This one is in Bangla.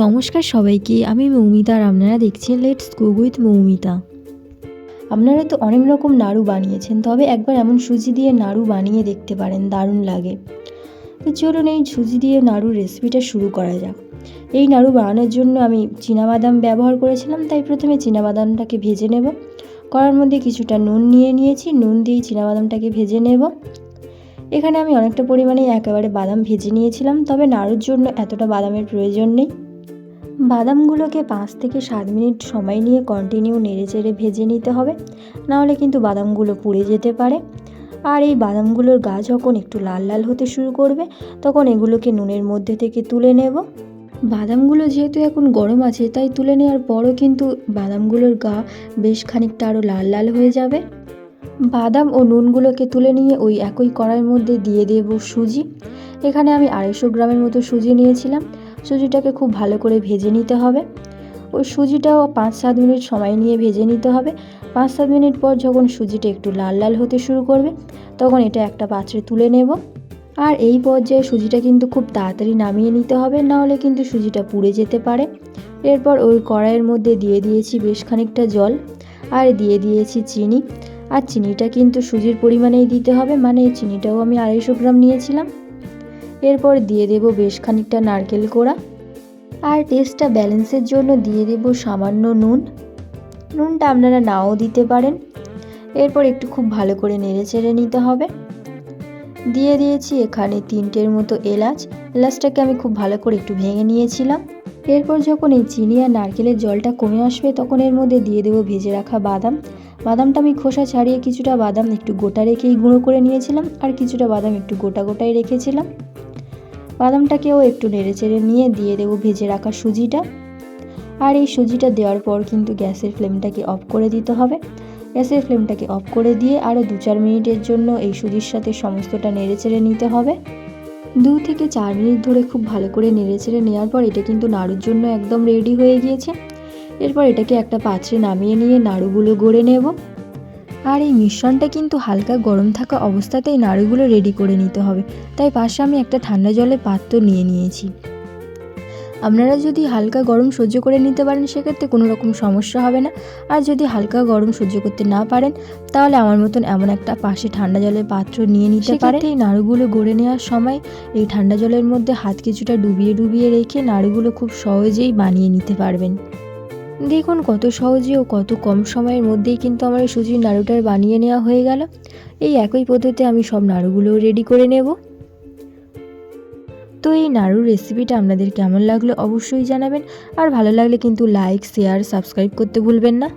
নমস্কার সবাইকে, আমি মৌমিতা আর আপনারা দেখছেন লেটস কুক উইথ মৌমিতা। আপনারা তো অনেক রকম নাড়ু বানিয়েছেন, তবে একবার এমন সুজি দিয়ে নাড়ু বানিয়ে দেখতে পারেন, দারুণ লাগে। তো চলুন এই সুজি দিয়ে নাড়ুর রেসিপিটা শুরু করা যাক। এই নাড়ু বানানোর জন্য আমি বাদাম ব্যবহার করেছিলাম, তাই প্রথমে বাদামটাকে ভেজে নেব। কড়ার মধ্যে কিছুটা নুন নিয়ে নিয়েছি, নুন দিয়ে বাদামটাকে ভেজে নেব। এখানে আমি অনেকটা পরিমাণে একেবারে বাদাম ভেজে নিয়েছিলাম, তবে নাড়ুর জন্য এতটা বাদামের প্রয়োজন নেই। বাদামগুলোকে পাঁচ থেকে সাত মিনিট সময় নিয়ে কন্টিনিউ নেড়ে চেড়ে ভেজে নিতে হবে। নাহলে কিন্তু বাদামগুলো পুড়ে যেতে পারে। আর এই বাদামগুলোর গা যখন একটু লাল লাল হতে শুরু করবে, তখন এগুলোকে নুনের মধ্যে থেকে তুলে নেব। বাদামগুলো যেহেতু এখন গরম আছে, তাই তুলে নেওয়ার পরও কিন্তু বাদামগুলোর গা বেশ খানিকটা আরও লাল লাল হয়ে যাবে। বাদাম ও নুনগুলোকে তুলে নিয়ে ওই একই কড়াইয়ের মধ্যে দিয়ে দেব সুজি। এখানে আমি আড়াইশো গ্রামের মতো সুজি নিয়েছিলাম। সুজিটাকে খুব ভালো করে ভেজে নিতে হবে। ওই সুজিটাও পাঁচ সাত মিনিট সময় নিয়ে ভেজে নিতে হবে। পাঁচ সাত মিনিট পর যখন সুজিটা একটু লাল লাল হতে শুরু করবে, তখন এটা একটা পাত্রে তুলে নেব। আর এই পর্যায়ে সুজিটা কিন্তু খুব তাড়াতাড়ি নামিয়ে নিতে হবে নাহলে কিন্তু সুজিটা পুড়ে যেতে পারে। এরপর ওই কড়াইয়ের মধ্যে দিয়ে দিয়েছি বেশ খানিকটা জল, আর দিয়ে দিয়েছি চিনি। আর চিনিটা কিন্তু সুজির পরিমাণেই দিতে হবে মানে চিনিটাও আমি আড়াইশো গ্রাম নিয়েছিলাম। এরপর দিয়ে দেব বেশ খানিকটা নারকেল কোড়া। আর টেস্টটা ব্যালেন্সের জন্য দিয়ে দেব সামান্য নুন। নুনটা আপনারা নাও দিতে পারেন। এরপর একটু খুব ভালো করে নেড়ে চেড়ে নিতে হবে। দিয়ে দিয়েছি এখানে তিনটের মতো এলাচ। এলাচটাকে আমি খুব ভালো করে একটু ভেঙে নিয়েছিলাম। এরপর যখন এই চিনি আর নারকেলের জলটা কমে আসবে, তখন এর মধ্যে দিয়ে দেবো ভেজে রাখা বাদাম। বাদামটা আমি খোসা ছাড়িয়ে কিছুটা বাদাম একটু গোটা রেখেই গুঁড়ো করে নিয়েছিলাম, আর কিছুটা বাদাম একটু গোটা গোটাই রেখেছিলাম। বাদামটাকেও একটু নেড়ে চেড়ে নিয়ে দিয়ে দেবো ভেজে রাখা সুজিটা। আর এই সুজিটা দেওয়ার পর কিন্তু গ্যাসের ফ্লেমটাকে অফ করে দিতে হবে। গ্যাসের ফ্লেমটাকে অফ করে দিয়ে আরও দু চার মিনিটের জন্য এই সুজির সাথে সমস্তটা নেড়ে চেড়ে নিতে হবে। দু থেকে চার মিনিট ধরে খুব ভালো করে নেড়ে চেড়ে নেওয়ার পর এটা কিন্তু নাড়ুর জন্য একদম রেডি হয়ে গিয়েছে। এরপর এটাকে একটা পাত্রে নামিয়ে নিয়ে নাড়ুগুলো গড়ে নেব। আর এই মিশ্রণটা কিন্তু হালকা গরম থাকা অবস্থাতেই নাড়ুগুলো রেডি করে নিতে হবে। তাই পাশে আমি একটা ঠান্ডা জলের পাত্র নিয়ে নিয়েছি। আপনারা যদি হালকা গরম সহ্য করে নিতে পারেন, সেক্ষেত্রে কোনো রকম সমস্যা হবে না। আর যদি হালকা গরম সহ্য করতে না পারেন, তাহলে আমার মতন এমন একটা পাশে ঠান্ডা জলের পাত্র নিয়ে নিতে পারেন। এই নাড়ুগুলো গড়ে নেওয়ার সময় এই ঠান্ডা জলের মধ্যে হাত কিছুটা ডুবিয়ে ডুবিয়ে রেখে নাড়ুগুলো খুব সহজেই বানিয়ে নিতে পারবেন। দেখুন, কত সহজে ও কত কম সময়ের মধ্যেই কিন্তু আমার এই সুজির নাড়ুটার বানিয়ে নেওয়া হয়ে গেল। এই একই পদ্ধতিতে আমি সব নাড়ুগুলোও রেডি করে নেব। তো এই নাড়ুর রেসিপিটা আপনাদের কেমন লাগল অবশ্যই জানাবেন। আর ভালো লাগলে কিন্তু লাইক শেয়ার সাবস্ক্রাইব করতে ভুলবেন না।